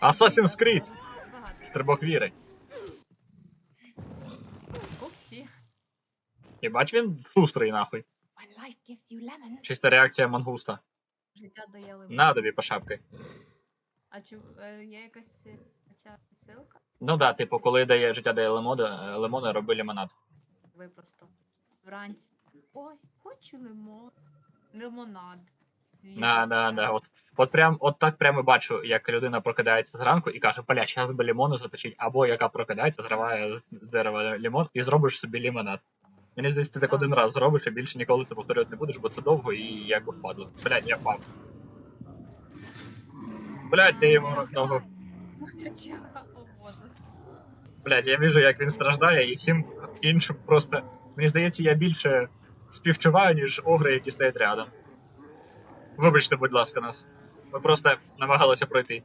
Assassin's Creed! Стрибок віри. Упсі. І бач він шустрий нахуй. Чиста реакція мангуста. Життя дає лимон. На тобі по шапки. А чи е, є якась е, ця підсилка? Ну да, типу, коли дає життя дає лимони, лимони, роби лимонад. Ви просто вранці. Ой, хочу лимон. Лимонад. Свіжий. Да, да, да. От, от прям, от так прямо бачу, як людина прокидається зранку і каже, бля, зараз би лимону запечить, або яка прокидається, зриває з дерева лимон і зробиш собі лимонад. Мені здається, ти так один раз зробиш і більше ніколи це повторювати не будеш, бо це довго і як би впадло. Блядь, я впав. Блядь, ти йому ногу. Блядь, я вижу, як він страждає, і всім іншим просто. Мені здається, я більше співчуваю, ніж огри, які стоять рядом. Вибачте, будь ласка, нас. Ми просто намагалися пройти.